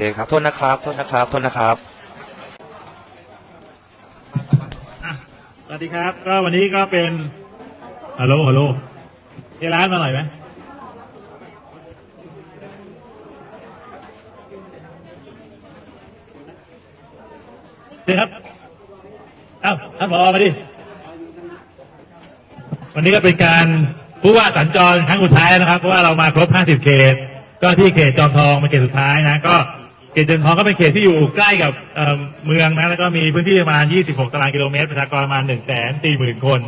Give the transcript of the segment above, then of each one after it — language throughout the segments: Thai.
เคครับโทษนะครับโทษนะครับโทษนะครับ สวัสดีครับ ก็วันนี้ก็เป็นฮัลโหลฮัลโหลที่ร้านมาหน่อยไหมเดี๋ยวครับเอ้าท่านผอมาดิ วันนี้ก็เป็นการผู้ว่าสัญจรครั้งสุดท้ายนะครับ เพราะว่าเรามาครบ 50 เขต ก็ที่เขตจอมทองเป็นเขตสุดท้ายนะ ก็ เขตจอมทองก็เป็นเขตที่อยู่ใกล้กับเอ่อเมืองนะแล้วก็มีพื้นที่ประมาณ 26 ตารางกิโลเมตรประชากรประมาณ 1 4 0 0 0 0 คน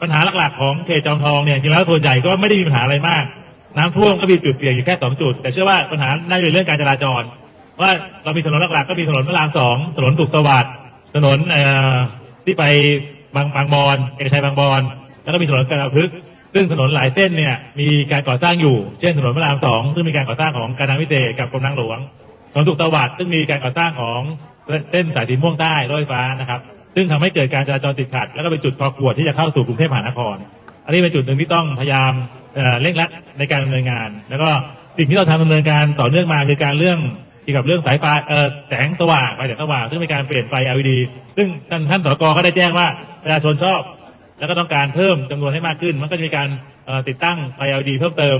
ปัญหาหลักๆของเขตจอมทองเนี่ยจริงๆแล้วส่วนใหญ่ก็ไม่ได้มีปัญหาอะไรมาก น้ำท่วมก็มีจุดเสี่ยงอยู่แค่สองจุด แต่เชื่อว่าปัญหาน่าจะเป็นเรื่องการจราจร ว่าเรามีถนนหลักๆก็มีถนนพระรามสองถนนสุขสวัสดิ์ถนนเอ่อที่ไปบางบางบอนเอกชัยบางบอนแล้วก็มีถนนกระพึกษ์ซึ่งถนนหลายเส้นเนี่ยมีการก่อสร้างอยู่ เช่นถนนพระรามสองซึ่งมีการก่อสร้างของการทางพิเศษกับกรมทางหลวง ถนนสุขสวัสดิ์ซึ่งมีการก่อสร้างของเส้นสายสีม่วงใต้รถไฟฟ้านะครับ ซึ่งทำให้เกิดการจราจรติดขัด แล้วก็เป็นจุดคอขวดที่จะเข้าสู่กรุงเทพมหานคร อันนี้เป็นจุดหนึ่งที่ต้องพยายามเร่งรัดในการดำเนินงาน แล้วก็สิ่งที่เราทำดำเนินการต่อเนื่องมาคือการเรื่องเกี่ยวกับเรื่องสายไฟเออแสงสว่างไฟแสงสว่างซึ่งเป็นการเปลี่ยนไฟ LED ซึ่งท่านท่านสกก็ได้แจ้งว่าประชาชนชอบ แล้วก็ต้องการเพิ่มจำนวนให้มากขึ้น มันก็จะมีการติดตั้งไฟ LED เพิ่มเติม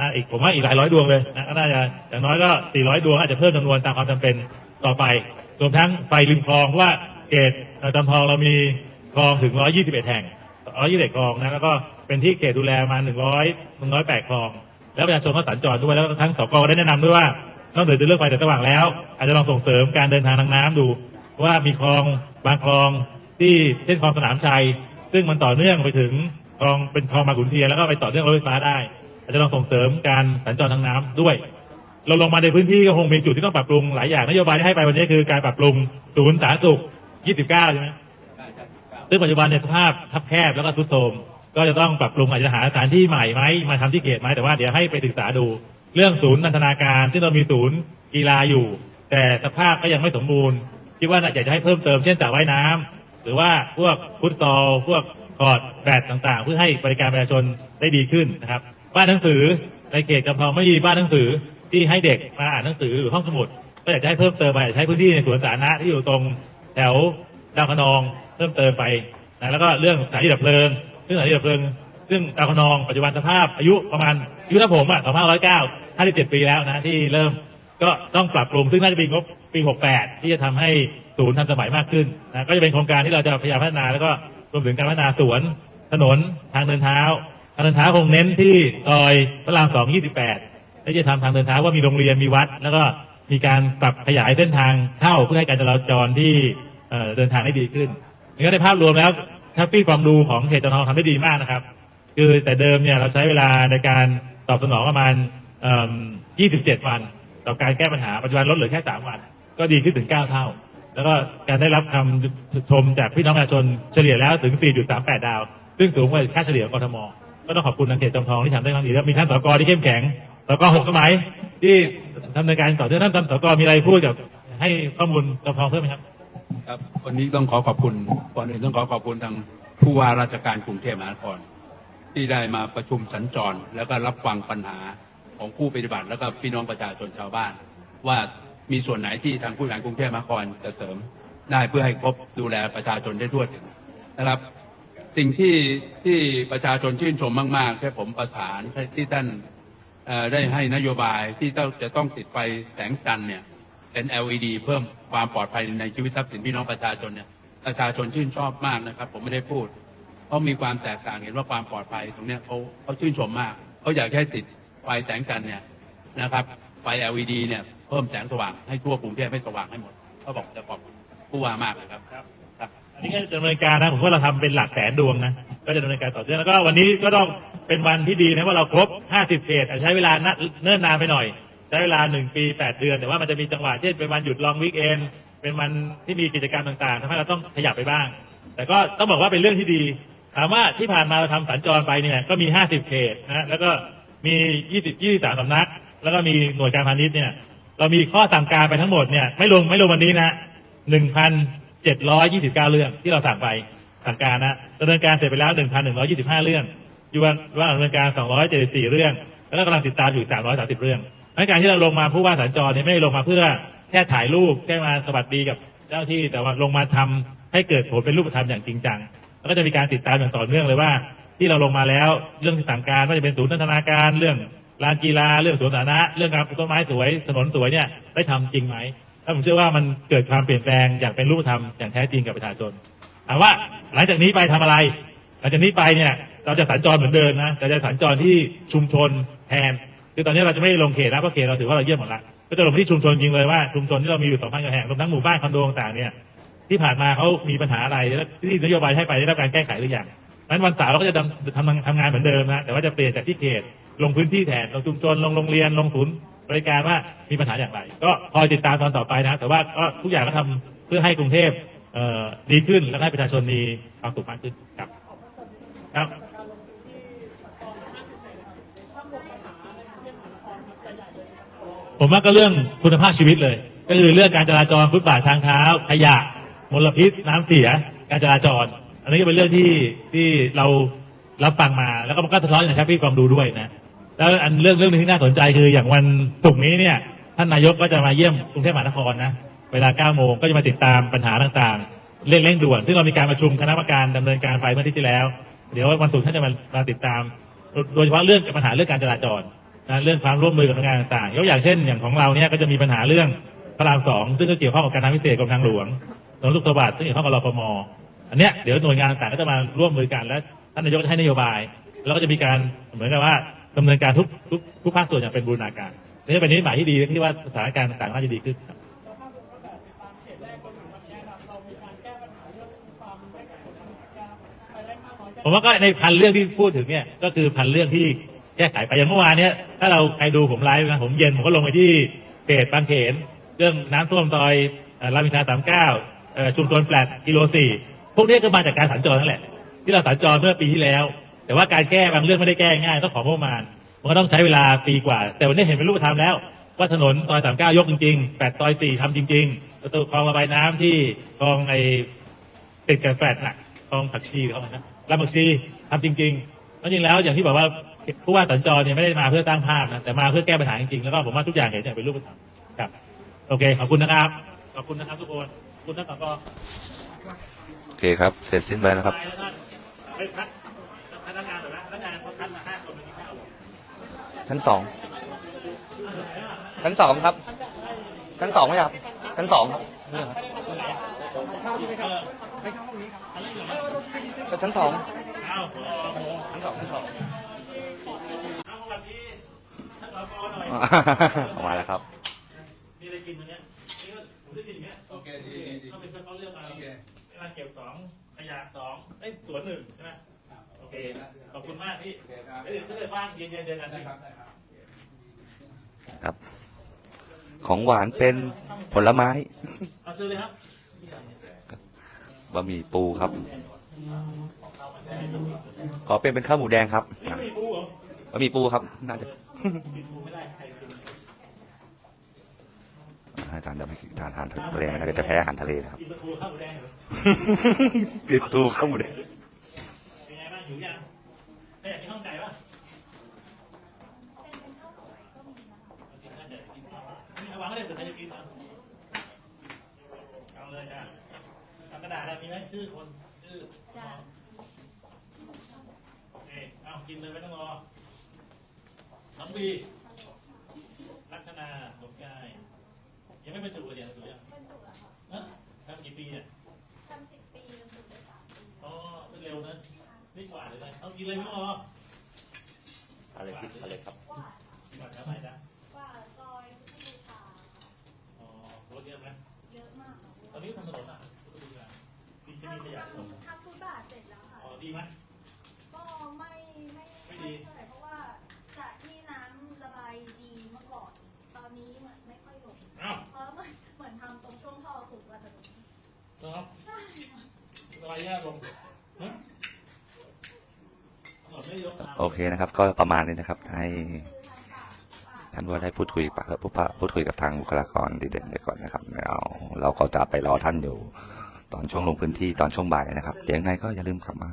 นะอีกผมว่าอีกหลายร้อยดวงเลยนะก็น่าจะอย่างน้อยก็400ดวงอาจจะเพิ่มจำนวนตามความจำเป็นต่อไป รวมทั้งไฟริมคลองเพราะว่าเขตจำทองเรามีคลองถึง 121 แห่ง 121 คลองนะแล้วก็เป็นที่เขตดูแลมา 100 108 คลอง แล้วประชาชนก็สัญจรด้วยแล้วทั้งสกได้แนะนำด้วยว่านอกเหนือจากเรื่องไฟแต่สว่างแล้ว อาจจะลองส่งเสริมการเดินทางทางน้ำดู ว่ามีคลองบางคลองที่เช่นคลองสนามชัย ซึ่งมันต่อเนื่องไปถึงคลองเป็นคลองมาขุนเทียนแล้วก็ไปต่อเนื่องรถไฟฟ้าได้ จจะลองส่งเสริมการสัญจรทางน้ำด้วย เราลงมาในพื้นที่ก็คงมีจุดที่ต้องปรับปรุงหลายอย่างนโยบายที่ให้ไปวันนี้คือการปรับปรุงศูนย์สาธารณสุข 29 ใช่ไหมซึ่งปัจจุบันเนี่ยสภาพทับแคบแล้วก็ทุดโทรมก็จะต้องปรับปรุงอาจจะหาสถานที่ใหม่ไหมมาทำที่เขตไหมแต่ว่าเดี๋ยวให้ไปศึกษาดู เรื่องศูนย์นันทนาการที่เรามีศูนย์กีฬาอยู่ แต่สภาพก็ยังไม่สมบูรณ์คิดว่าอยากจะให้เพิ่มเติมเช่นสระว่ายน้ำหรือว่าพวกฟุตซอลพวกคอดแบดต่างๆ เพื่อให้บริการประชาชนได้ดีขึ้นนะครับ บ้านหนังสือในเขตจำทองไม่มีบ้านหนังสือที่ให้เด็กมาอ่านหนังสือหรือห้องสมุด ก็อยากจะให้เพิ่มเติมไปใช้พื้นที่ในสวนสาธารณะที่อยู่ตรงแถวดาวคะนองเพิ่มเติมไปนะแล้วก็เรื่องสถานที่ดับเพลิงเรื่องสถานที่ดับเพลิง ซึ่งดาวคะนองปัจจุบันสภาพอายุประมาณอายุถ้าผมอะ2509 57ปีแล้วนะที่เริ่มก็ต้องปรับปรุงซึ่งน่าจะเป็นงบปี68ที่จะทำให้ศูนย์ทันสมัยมากขึ้นนะก็จะเป็นโครงการที่เราจะพยายามพัฒนาแล้วก็รวมถึงการพัฒนาสวนถนนทางเดินเท้าางเดินเท้าคงเน้นที่ซอยพระราม2 28ที่จะทำทางเดินเท้าว่ามีโรงเรียนมีวัด แล้วก็มีการปรับขยายเส้นทางเข้าเพื่อให้การจราจรที่เดินทางได้ดีขึ้นนี่ก็ในภาพรวมแล้วทัฟฟี่ความดูของเขตจอมทองทำได้ดีมากนะครับ คือแต่เดิมเนี่ยเราใช้เวลาในการตอบสนองประมาณ 27 วัน ต่อการแก้ปัญหาปัจจุบันลดเหลือแค่ 3 วัน ก็ดีขึ้นถึง 9 เท่า แล้วก็การได้รับคำชมจากพี่น้องประชาชนเฉลี่ยแล้วถึง 4.38 ดาว ซึ่งสูงกว่าค่าเฉลี่ยของกทม ก็ต้องขอบคุณทางเขตจอมทองที่ทำได้ครั้งนี้แล้วมีท่านสกที่เข้มแข็งสกหกสมัย ที่ทำในการต่อเนื่องท่านสกมีอะไรพูดกับให้ข้อมูลจอมทองเพิ่มไหมครับครับวันนี้ต้องขอขอบคุณก่อนอื่นต้องขอขอบคุณทางผู้ว่าราชการกรุงเทพมหานครที่ได้มาประชุมสัญจร แล้วก็รับฟังปัญหาของผู้ปฏิบัติ แล้วก็พี่น้องประชาชนชาวบ้าน ว่ามีส่วนไหนที่ทางผู้บริหารกรุงเทพมหานครจะเสริมได้เพื่อให้ครบดูแลประชาชนได้ทั่วถึงนะครับ สิ่งที่ที่ประชาชนชื่นชมมากๆที่ผมประสานที่ท่านได้ให้นโยบายที่จะต้องติดไฟแสงจันทร์เนี่ยเป็น LED เพิ่มความปลอดภัยในชีวิตทรัพย์สินพี่น้องประชาชนเนี่ยประชาชนชื่นชอบมากนะครับ ผมไม่ได้พูด เพราะมีความแตกต่างเห็นว่าความปลอดภัยตรงเนี้ยเขาเขาชื่นชมมากเขาอยากให้ติดไฟแสงจันทร์เนี่ยนะครับไฟ LED เนี่ยเพิ่มแสงสว่างให้ทั่วกรุงเทพให้สว่างให้หมดเขาบอกจะขอบคุณผู้ว่ามากเลยครับ อันนี้ก็จะดำเนินการนะผมว่าเราทำเป็นหลักแสนดวงนะก็จะดำเนินการต่อเนื่องแล้วก็วันนี้ก็ต้องเป็นวันที่ดีนะว่าเราครบ 50เขตอาจใช้เวลาเนิ่นนานไปหน่อย ใช้เวลา 1 ปี 8 เดือน แต่ว่ามันจะมีจังหวะเช่นเป็นวันหยุดลองวิกเอนเป็นวันที่มีกิจกรรมต่างๆทำให้เราต้องขยับไปบ้าง แต่ก็ต้องบอกว่าเป็นเรื่องที่ดี ถามว่าที่ผ่านมาเราทำสัญจรไปเนี่ยก็มี 50เขตนะแล้วก็มี 20 23สำนัก แล้วก็มีหน่วยการพาณิชย์เนี่ยเรามีข้อสั่งการไปทั้งหมดเนี่ยไม่ลงไม่ลงวันนี้นะ1,729 เรื่องที่เราสั่งไปสั่งการนะดำเนินการเสร็จไปแล้ว1,125เรื่อง อยู่วันว่าดำเนินการ274เรื่อง แล้วกำลังติดตามอยู่330เรื่องในการที่เราลงมาผู้ว่าสัญจรเนี่ยไม่ได้ลงมาเพื่อแค่ถ่ายรูปแค่มาสวัสดีกับเจ้าที่แต่ว่าลงมาทำให้เกิดผลเป็นรูปธรรมอย่างจริงจังแล้วก็จะมีการติดตามอย่างต่อเนื่องเลยว่า ที่เราลงมาแล้วเรื่องสั่งการว่าจะเป็นศูนย์พัฒนาการเรื่องลานกีฬาเรื่องสวนสาธารณะเรื่องการปลูกต้นไม้สวยถนนสวยเนี่ยได้ทำจริงไหม ผมเชื่อว่ามันเกิดความเปลี่ยนแปลงอย่างเป็นรูปธรรมอย่างแท้จริงกับประชาชนถามว่าหลังจากนี้ไปทำอะไร หลังจากนี้ไปเนี่ยเราจะสัญจรเหมือนเดิมนะแต่จะสัญจรที่ชุมชนแทนคือตอนนี้เราจะไม่ลงเขตนะเพราะเขตเราถือว่าเราเยี่ยมหมดละก็จะลงที่ชุมชนจริงเลยว่าชุมชนที่เรามีอยู่สองพันกว่าแห่งรวมทั้งหมู่บ้านคอนโดต่างเนี่ยที่ผ่านมาเขามีปัญหาอะไรที่นโยบายให้ไปได้รับการแก้ไขหรือยังนั้นวันเสาร์เราก็จะดำทำทำงานเหมือนเดิมนะแต่ว่าจะเปลี่ยนจากที่เขตลงพื้นที่แทนลงชุมชนลงโรงเรียนลงศูนย์ บริการว่ามีปัญหาอย่างไร ก็คอยติดตามตอนต่อไปนะ แต่ว่าก็ทุกอย่างก็ทำเพื่อให้กรุงเทพดีขึ้น และให้ประชาชนมีความสุขมากขึ้นครับครับผมว่าก็เรื่องคุณภาพชีวิตเลย ก็คือเรื่องการจราจรฟุตบาททางเท้าขยะมลพิษ น้ำเสีย การจราจร อันนี้ก็เป็นเรื่องที่ที่เรารับฟังมาแล้วก็มันก็สะท้อนอย่างที่พี่กองดูด้วยนะ แล้วอันเรื่องเรื่องหนึงที่น่าสนใจคืออย่างวันศุกร์นี้เนี่ยท่านนายกก็จะมาเยี่ยมกรุงเทพมหานครนะเวลา9โมงก็จะมาติดตามปัญหาต่างๆเร่งเร่งด่วนซึ่งเรามีการประชุมคณะกรรมการดำเนินการไปเมื่อทิตย์ที่แล้ว เดี๋ยววันศุกร์ท่านจะมามาติดตาม โดยเฉพาะเรื่องปัญหาเรื่องการจราจรนะเรื่องความร่วมมือกับหน่วยงานต่างๆยกอย่างเช่นอย่างของเราเนี่ยก็จะมีปัญหาเรื่องพระรามสองซึ่งก็เกี่ยวข้องกับการทางพิเศษกรมทางหลวงถนนสุขสวัสดิ์ซึ่งเกี่ยวข้องกับรฟมอันเนี้ยเดี๋ยวหน่วยงานต่างๆก็จะมาร่วมมือกันและท่านนายกจะให้นโยบาย แล้วก็จะมีการเหมือนกับว่า ดำเนินการทุกทุกทุกภาคส่วนอย่างเป็นบูรณาการนี่เป็นนิมิตหมายที่ดีที่ว่าสถานการณ์ต่างๆน่าจะดีขึ้นครับผมว่าก็ในพันเรื่องที่พูดถึงเนี่ย ก็คือพันเรื่องที่แก้ไขไปอย่างเมื่อวานเนี่ยถ้าเราใครดูผมไลฟ์นะผมเย็นผมก็ลงไปที่เขตบางเขน เรื่องน้ำท่วมซอยรามอินทราสามเก้าชุมชนแปดกิโลสี่พวกนี้ก็มาจากการสัญจรนั่นแหละ ที่เราสัญจรเมื่อปีที่แล้ว แต่ว่าการแก้บางเรื่องไม่ได้แก้ง่ายต้องของประมาณมันก็ต้องใช้เวลาปีกว่า แต่วันนี้เห็นเป็นรูปธรรมแล้ว ว่าถนนซอยสามเก้ายกจริงๆแปดซอยสี่ทำจริงๆประตูคลองระบายน้ำที่คลองไอติดกับแฟลตน่ะคลองผักชีเขานะลำผักชีทำจริงๆแล้วจริงแล้วอย่างที่บอกว่าผู้ว่าสัญจรเนี่ยไม่ได้มาเพื่อตั้งภาพนะแต่มาเพื่อแก้ปัญหาจริงๆแล้วก็ผมว่าทุกอย่างเห็นอย่างเป็นรูปธรรมครับ โอเคขอบคุณนะครับขอบคุณนะครับทุกคนขอบคุณท่านสกโอเคครับ เสร็จสิ้นไปแล้วครับ พักพนักงานหน่อยนะพนักงานเขาคัดมาห้าคนมากินข้าวเหรอชั้นสองชั้นสองครับชั้นสองไหมครับชั้นสองครับนี่ครับเออชั้นสองเอาพอโมชั้นสองชั้นสองเอาสวัสดีท่านสกหน่อยออกมาแล้วครับมีอะไรกินวันเนี้ยนี่ก็ผมได้กินอย่างเงี้ยโอเคดีดีดีเขาเป็นเขาเลือกมาโอเคเวลาเก็บสองขยะสองเอ้ยสวนหนึ่งใช่ไหมโอ เคขอบคุณมากพี่โอเคครับเอ้ยถ้าเกิดว่างเย็นๆเจอกันได้พี่ครับได้ครับครับ ของหวานเป็นผลไม้เอาเชิญเลยครับบะหมี่ปูครับ ขอเป็นเป็นข้าวหมูแดงครับนี่ไม่มีปูเหรอบะหมี่ปูครับ น่าจะกินปูไม่ได้ใครกินอาจารย์จะไม่กินทานอาหารทะเลนะก็จะแพ้อาหารทะเลนะครับกินปลาทูข้าวหมูแดงเหรอกินตูข้าวหมูแดง เป็นไงบ้างหิวยังไม่อยากกินข้าวไก่ป่ะกินข้าวไก่กินข้าวนี่เอาวางไม่ได้เผื่อใครจะกินเอาเอาเลยจ้ะเอากระดาษอะไรมีไหมชื่อ คนชื่อโอเคเอากินเลยไม่ต้องรอ น้องบีลักษณาสมกาย ยังไม่บรรจุเลยเนี่ยบรรจุยังฮะทำกี่ปีเนี่ยอ๋อไม่เร็วนะนี่กว่าเลยนะเอากินเลยไม่ต้องรออะไรพิษอะไรครับกว่าเท่าไหร่นะอ๋อรถเยอะไหมตอนนี้ทำถนนอะดูนะดีจะมีขยะที่ถ ดีไหม ก็ไม่ไม่ไม่ดี เท่าไหร่เพราะว่าจากที่น้ำระบายดีเมื่อก่อน ตอนนี้เหมือนไม่ค่อยลงอ้าวเพราะเหมือนเหมือนทำตรงช่วงท่อสูงกว่าถนนนะครับใช่ค่ะรอยแย่ลงฮะถนนไม่ยกตามโอเคนะครับ ก็ประมาณนี้นะครับ ให้ท่านว่าได้พูดคุยปะพูดปะพูดคุยกับทางบุคลากรดีเด่นไปก่อนนะครับเราเราก็จะไปรอท่านอยู่ ตอนช่วงลงพื้นที่ตอนช่วงบ่ายนะครับ เดี๋ยวยังไงก็อย่าลืมกลับมา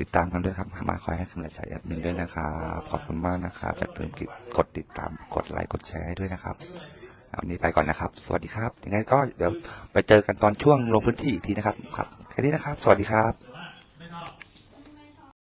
ติดตามกันด้วยครับ มาคอยให้กำลังใจแอดมินด้วยนะครับขอบคุณมากนะครับอย่าลืมกดติดตามกดไลค์กดแชร์ให้ด้วยนะครับวันนี้ไปก่อนนะครับ สวัสดีครับยังไงก็เดี๋ยวไปเจอกันตอนช่วงลงพื้นที่อีกทีนะครับครับแค่นี้นะครับ สวัสดีครับ